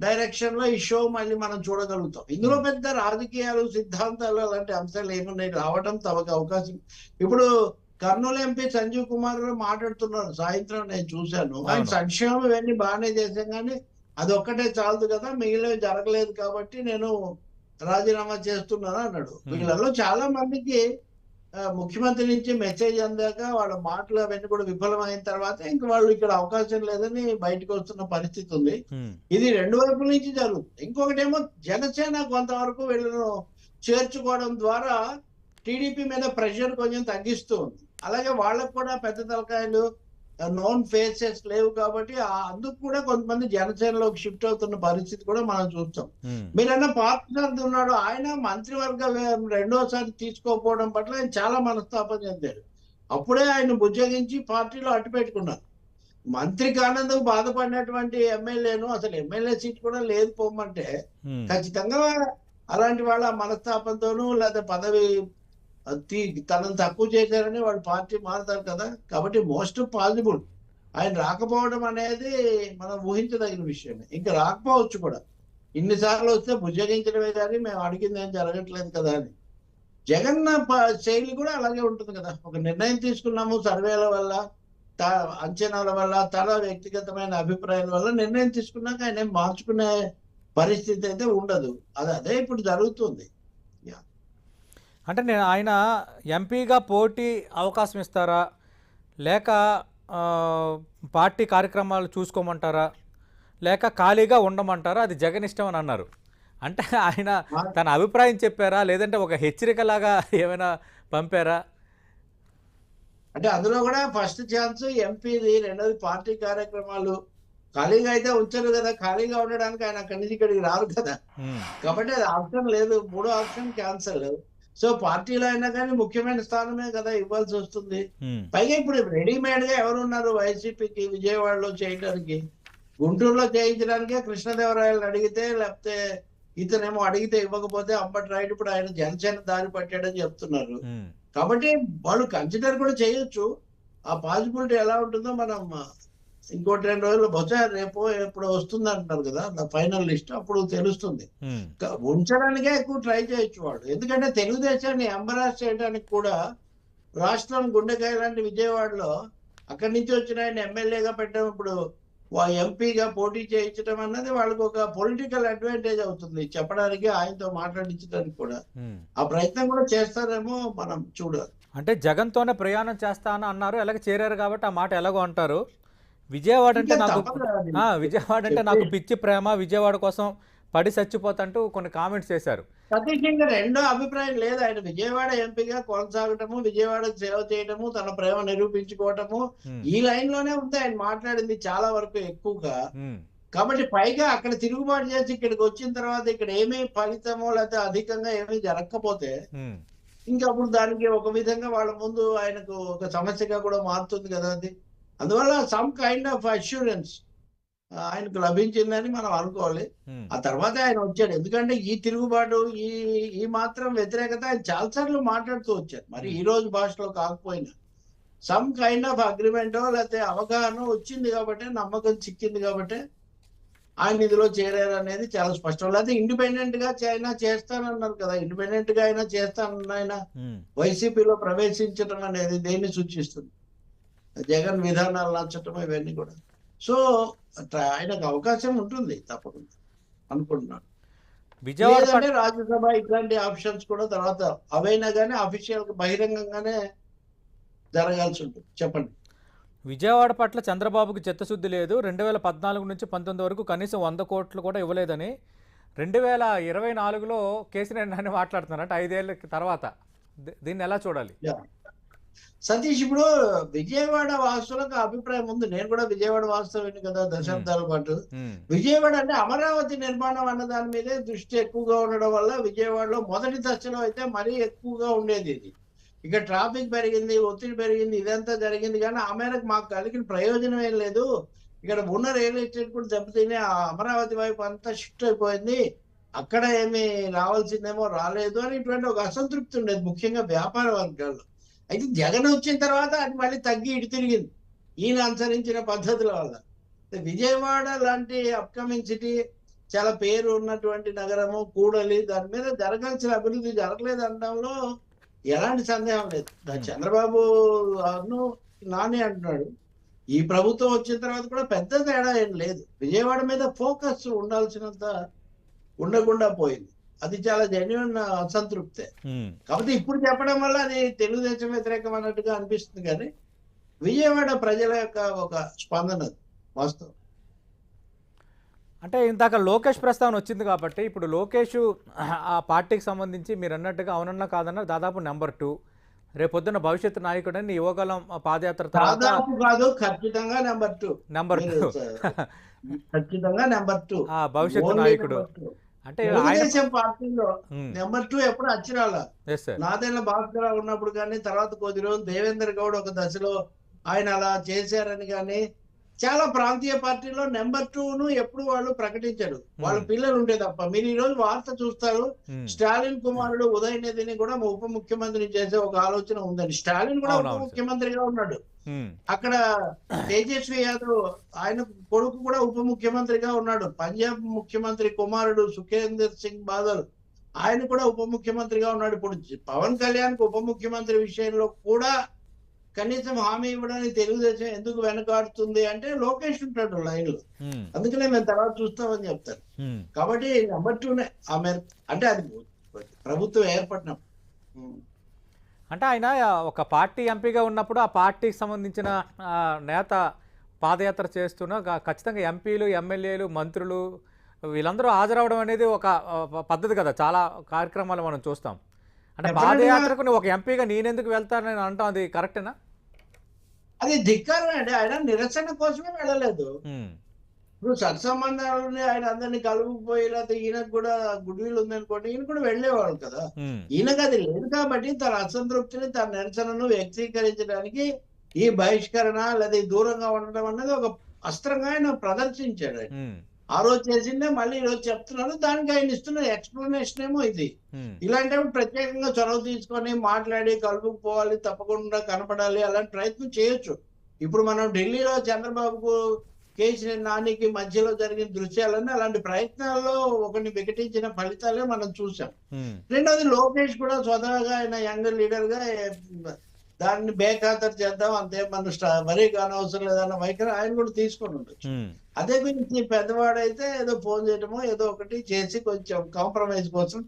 డైరెక్షన్లో ఈ షో మళ్ళీ మనం చూడగలుగుతాం. ఇందులో పెద్ద రాజకీయాలు సిద్ధాంతాలు అలాంటి అంశాలు ఏమున్నాయి? రావడం తమకు అవకాశం. ఇప్పుడు కర్నూలు ఎంపీ సంజీవ్ కుమార్ మాట్లాడుతున్నారు. సాయంత్రం నేను చూశాను. ఆయన. సంక్షేమం ఇవన్నీ బాగానే చేశాం కానీ అది ఒక్కటే చాలదు కదా మిగిలినవి జరగలేదు కాబట్టి నేను రాజీనామా చేస్తున్నాను అన్నాడు. Hmm. వీళ్ళలో చాలా మందికి ముఖ్యమంత్రి నుంచి మెసేజ్ అందాక వాళ్ళ మాటలు అవన్నీ కూడా విఫలమైన తర్వాత ఇంక వాళ్ళు ఇక్కడ అవకాశం లేదని బయటకు వస్తున్న పరిస్థితి ఉంది. ఇది రెండు వైపుల నుంచి జరుగుతుంది ఇంకొకటేమో జనసేన కొంతవరకు వీళ్ళను చేర్చుకోవడం ద్వారా టీడీపీ మీద ప్రెషర్ కొంచెం తగ్గిస్తూ ఉంది. అలాగే వాళ్ళకు కూడా పెద్ద తలకాయలు నోన్ ఫేసెస్ లేవు కాబట్టి అందుకు కూడా కొంతమంది జనసేనలోకి షిఫ్ట్ అవుతున్న పరిస్థితి కూడా మనం చూస్తాం. ఉమ్, మీరన్న పార్థసారథి ఉన్నాడు. ఆయన మంత్రివర్గ రెండోసారి తీసుకోకపోవడం పట్ల ఆయన చాలా మనస్తాపం చెందాడు. అప్పుడే ఆయన బుజ్జగించి పార్టీలో అట్టు పెట్టుకున్నారు. మంత్రి కానందుకు బాధపడినటువంటి ఎమ్మెల్యేను అసలు ఎమ్మెల్యే సీట్ కూడా లేదు పోమంటే ఉమ్, ఖచ్చితంగా అలాంటి వాళ్ళ మనస్తాపంతోనూ లేదా పదవి అతి తనను తక్కువ చేశారని వాళ్ళు పార్టీ మారుతారు కదా. కాబట్టి మోస్ట్ పాసిబుల్ ఆయన రాకపోవడం అనేది మనం ఊహించదగిన విషయమే. ఇంకా రాకపోవచ్చు కూడా. ఇన్నిసార్లు వస్తే భుజగించడమే కానీ మేము అడిగింది ఏం జరగట్లేదు కదా అని. జగన్ శైలి కూడా అలాగే ఉంటుంది కదా. ఒక నిర్ణయం తీసుకున్నాము సర్వేల వల్ల త- అంచనాల వల్ల తన వ్యక్తిగతమైన అభిప్రాయాల వల్ల నిర్ణయం తీసుకున్నాక ఆయన మార్చుకునే పరిస్థితి అయితే ఉండదు. అది అదే ఇప్పుడు జరుగుతుంది. అంటే నేను ఆయన ఎంపీగా పోటీ అవకాశం ఇస్తారా? లేక పార్టీ కార్యక్రమాలు చూసుకోమంటారా? లేక ఖాళీగా ఉండమంటారా? అది జగన్ ఇష్టం అని అన్నారు. అంటే ఆయన తన అభిప్రాయం చెప్పారా? లేదంటే ఒక హెచ్చరికలాగా ఏమైనా పంపారా? అంటే అందులో కూడా ఫస్ట్ ఛాన్స్ ఎంపీది రెండోది పార్టీ కార్యక్రమాలు. ఖాళీగా అయితే ఉంచరు కదా. ఖాళీగా ఉండడానికి ఆయన అక్కడి నుంచి ఇక్కడికి రారు కదా. కాబట్టి అది ఆప్షన్ లేదు. మూడో ఆప్షన్ క్యాన్సల్. సో పార్టీలో అయినా కానీ ముఖ్యమైన స్థానమే కదా ఇవ్వాల్సి వస్తుంది. పైగా ఇప్పుడు రెడీమేడ్గా ఎవరు ఉన్నారు వైసీపీకి విజయవాడలో చేయడానికి గుంటూరులో చేయించడానికే కృష్ణదేవరాయలు అడిగితే లేకపోతే ఇతనేమో అడిగితే ఇవ్వకపోతే అంబటి రాయుడు ఇప్పుడు ఆయన జనసేన దారి పట్టాడని చెప్తున్నారు. కాబట్టి వాళ్ళు కన్సిడర్ కూడా చేయొచ్చు. ఆ పాసిబిలిటీ ఎలా ఉంటుందో మనం ఇంకోటి రెండు రోజులు బహుశా రేపు ఎప్పుడు వస్తుంది అంటున్నారు కదా ఫైనల్ లిస్ట్ అప్పుడు తెలుస్తుంది. ఉంచడానికే ఎక్కువ ట్రై చేయొచ్చు వాళ్ళు ఎందుకంటే తెలుగుదేశాన్ని ఎంబరాస్ చేయడానికి కూడా రాష్ట్రం గుండెకాయ లాంటి విజయవాడలో అక్కడి నుంచి వచ్చిన ఆయన ఎమ్మెల్యేగా పెట్టడం ఇప్పుడు ఎంపీగా పోటీ చేయించడం అన్నది వాళ్ళకి ఒక పొలిటికల్ అడ్వాంటేజ్ అవుతుంది. చెప్పడానికి ఆయనతో మాట్లాడించడానికి కూడా. ఆ ప్రయత్నం కూడా చేస్తారేమో మనం చూడాలి. అంటే జగన్తోనే ప్రయాణం చేస్తాను అన్నారు ఎలాగ చేరారు కాబట్టి ఆ మాట ఎలాగో అంటారు. విజయవాడ అంటే నాకు విజయవాడ అంటే నాకు పిచ్చి ప్రేమ విజయవాడ కోసం పడి చచ్చిపోతంటూ కొన్ని కామెంట్స్ చేశారు. సతీష్ ఇంకా రెండో అభిప్రాయం లేదు. ఆయన విజయవాడ ఎంపీగా కొనసాగటము విజయవాడ సేవ చేయటము తన ప్రేమ నిరూపించుకోవటము ఈ లైన్లోనే ఉంది. ఆయన మాట్లాడింది చాలా వరకు ఎక్కువగా. కాబట్టి పైగా అక్కడ తిరుగుబాటు చేసి ఇక్కడికి వచ్చిన తర్వాత ఇక్కడ ఏమీ ఫలితమో లేకపోతే అధికంగా ఏమీ జరగకపోతే ఇంకా అప్పుడు దానికి ఒక విధంగా వాళ్ళ ముందు ఆయనకు ఒక సమస్యగా కూడా మారుతుంది కదా అది అందువల్ల సమ్ కైండ్ ఆఫ్ అష్యూరెన్స్ ఆయనకు లభించిందని మనం అనుకోవాలి. ఉమ్, ఆ తర్వాత ఆయన వచ్చాడు. ఎందుకంటే ఈ తిరుగుబాటు ఈ ఈ మాత్రం వ్యతిరేకత ఆయన చాలాసార్లు మాట్లాడుతూ వచ్చారు. మరి ఈ రోజు భాషలో కాకపోయినా సమ్ కైండ్ ఆఫ్ అగ్రిమెంట్ లేకపోతే అవగాహన వచ్చింది కాబట్టి నమ్మకం చిక్కింది కాబట్టి ఆయన ఇందులో చేరారు అనేది చాలా స్పష్టం. లేకపోతే ఇండిపెండెంట్గా అయినా చేస్తానన్నారు కదా. ఇండిపెండెంట్గా అయినా చేస్తానన్న ఆయన వైసీపీలో ప్రవేశించడం అనేది దేన్ని సూచిస్తుంది? జగన్ విధానాలు నచ్చటం ఇవన్నీ కూడా. సో ఆయనకు అవకాశం ఉంటుంది తప్పకుండా అనుకుంటున్నాను. విజయవాడ రాజ్యసభ ఇట్లాంటి ఆప్షన్స్ కూడా తర్వాత అవైనా కానీ అఫీషియల్ బహిరంగంగానే జరగాల్సి ఉంటుంది. చెప్పండి. విజయవాడ పట్ల చంద్రబాబుకి చిత్తశుద్ధి లేదు. రెండు వేల పద్నాలుగు నుంచి పంతొమ్మిది వరకు కనీసం వంద కోట్లు కూడా ఇవ్వలేదని రెండు వేల ఇరవై నాలుగులో కేసీఆర్ అని మాట్లాడుతున్నారు అంటే ఐదేళ్ళ తర్వాత. దీన్ని ఎలా చూడాలి? సతీష్ ఇప్పుడు విజయవాడ వాసులకు అభిప్రాయం ఉంది. నేను కూడా విజయవాడ వాస్తవ్యం కదా దశాబ్దాల పాటు. విజయవాడ అంటే అమరావతి నిర్మాణం అన్న దాని మీదే దృష్టి ఎక్కువగా ఉండడం వల్ల విజయవాడలో మొదటి దశలో అయితే మరీ ఎక్కువగా ఉండేది ఇది. ఇక ట్రాఫిక్ పెరిగింది ఒత్తిడి పెరిగింది ఇదంతా జరిగింది కానీ ఆ మేరకు మాకు కలిగిన ప్రయోజనం ఏం లేదు. ఇక్కడ ఉన్న రియల్ ఎస్టేట్ కూడా దెబ్బతిని ఆ అమరావతి వైపు అంతా షిఫ్ట్ అయిపోయింది. అక్కడ ఏమి రావాల్సిందేమో రాలేదు అని ఇటువంటి ఒక అసంతృప్తి ఉండేది. ముఖ్యంగా వ్యాపార వర్గాల్లో. అయితే జగన్ వచ్చిన తర్వాత అది మళ్ళీ తగ్గి ఇటు తిరిగింది. ఈయన అనుసరించిన పద్ధతుల వల్ల. విజయవాడ లాంటి అప్కమింగ్ సిటీ చాలా పేరు ఉన్నటువంటి నగరము కూడలి దాని మీద జరగాల్సిన అభివృద్ధి జరగలేదు అనడంలో ఎలాంటి సందేహం లేదు. Hmm. చంద్రబాబు నాని అంటున్నాడు. ఈ ప్రభుత్వం వచ్చిన తర్వాత కూడా పెద్ద తేడా ఏం లేదు. విజయవాడ మీద ఫోకస్ ఉండాల్సినంత ఉండకుండా పోయింది. అది చాలా జెన్యున్ అసంతృప్తే. కాబట్టి ఇప్పుడు చెప్పడం వల్ల అది తెలుగుదేశం వ్యతిరేకం అన్నట్టుగా అనిపిస్తుంది కానీ విజయవాడ ప్రజల యొక్క ఒక స్పందన వాస్తవం. అంటే ఇందాక లోకేష్ ప్రస్తావన వచ్చింది కాబట్టి ఇప్పుడు లోకేష్ ఆ పార్టీకి సంబంధించి మీరు అన్నట్టుగా అవునన్నా కాదన్నా దాదాపు నెంబర్ టూ. రేపొద్దున భవిష్యత్తు నాయకుడని యువగలం పాదయాత్ర తర్వాత దాదాపు కాదు ఖచ్చితంగా నెంబర్ టూ. Number two. ఖచ్చితంగా నెంబర్ టూ. ఆ భవిష్యత్తు నాయకుడు. అంటే తెలుగుదేశం పార్టీలో నెంబర్ టూ ఎప్పుడు అచ్చిరాల నాదేళ్ళ భాస్కర ఉన్నప్పుడు కానీ తర్వాత కొద్ది రోజులు దేవేందర్ గౌడ్ ఒక దశలో ఆయన అలా చేశారని కానీ చాలా ప్రాంతీయ పార్టీలో నెంబర్ టూ ను ఎప్పుడు వాళ్ళు ప్రకటించారు. వాళ్ళ పిల్లలు ఉంటే తప్ప. మీరు ఈ రోజు వార్త చూస్తారు స్టాలిన్ కుమారుడు ఉదయనిధిని కూడా ఉప ముఖ్యమంత్రి చేసే ఒక ఆలోచన ఉందండి. స్టాలిన్ కూడా ఉప. ముఖ్యమంత్రిగా ఉన్నాడు. అక్కడ తేజస్వి యాదవ్ ఆయన కొడుకు కూడా ఉప ముఖ్యమంత్రిగా ఉన్నాడు. పంజాబ్ ముఖ్యమంత్రి కుమారుడు సుఖేందర్ సింగ్ బాదల్ ఆయన కూడా ఉప ముఖ్యమంత్రిగా ఉన్నాడు. ఇప్పుడు పవన్ కళ్యాణ్ ఉప ముఖ్యమంత్రి విషయంలో కూడా కనీసం హామీ ఇవ్వడానికి తెలుగుదేశం ఎందుకు వెనకాడుతుంది అంటే లోకేష్ ఉంటాడు లైన్లో అందుకనే మేము తర్వాత చూస్తామని చెప్తారు. కాబట్టి నెంబర్ టూనే ఆమె అంటే అది ప్రభుత్వం ఏర్పడినప్పుడు ఉం. అంటే ఆయన ఒక పార్టీ ఎంపీగా ఉన్నప్పుడు ఆ పార్టీకి సంబంధించిన ఆ, నేత పాదయాత్ర చేస్తున్న ఖచ్చితంగా ఎంపీలు ఎమ్మెల్యేలు మంత్రులు వీళ్ళందరూ హాజరవడం అనేది ఒక ఆ, పద్ధతి కదా. చాలా కార్యక్రమాలు మనం చూస్తాం. అంటే పాదయాత్రకు ఒక ఎంపీగా నేనెందుకు వెళ్తానని అంటాం అది కరెక్టేనా? అది ధిక్కారం అండి. ఆయన నిరసన కోసమే వెళ్ళలేదు. ఇప్పుడు సత్సంబంధాలు ఆయన అందరినీ కలుపుకుపోయి లేకపోతే ఈయనకు కూడా గుడ్ విల్ ఉందనుకోండి ఈయన కూడా వెళ్ళేవాళ్ళు కదా. ఈయనకు అది లేదు కాబట్టి తన అసంతృప్తిని తన నిరసనను వ్యక్తీకరించడానికి ఈ బహిష్కరణ లేదా దూరంగా ఉండడం అన్నది ఒక అస్త్రంగా ఆయన ప్రదర్శించాడు ఆ రోజు చేసిందే మళ్ళీ ఈ రోజు చెప్తున్నాడు. దానికి ఆయన ఇస్తున్న ఎక్స్ప్లెనేషన్ ఏమో ఇది. ఇలాంటప్పుడు ప్రత్యేకంగా చొరవ తీసుకొని మాట్లాడి కలుపుకుపోవాలి తప్పకుండా కనపడాలి అలాంటి ప్రయత్నం చేయొచ్చు. ఇప్పుడు మనం ఢిల్లీలో చంద్రబాబుకు కేసీ నానికి మధ్యలో జరిగిన దృశ్యాలన్నీ అలాంటి ప్రయత్నాల్లో ఒకరిని వికటించిన ఫలితాలే మనం చూసాం రెండోది లోకేష్ కూడా స్వతహాగా ఆయన యంగ్ లీడర్గా దాన్ని బేఖాతరు చేద్దాం అంతే మన మరీ కానవసరం లేదన్న వైఖరి ఆయన కూడా తీసుకొని ఉండొచ్చు. అదే గురించి పెద్దవాడైతే ఏదో ఫోన్ చేయడమో ఏదో ఒకటి చేసి కొంచెం కాంప్రమైజ్ కోసం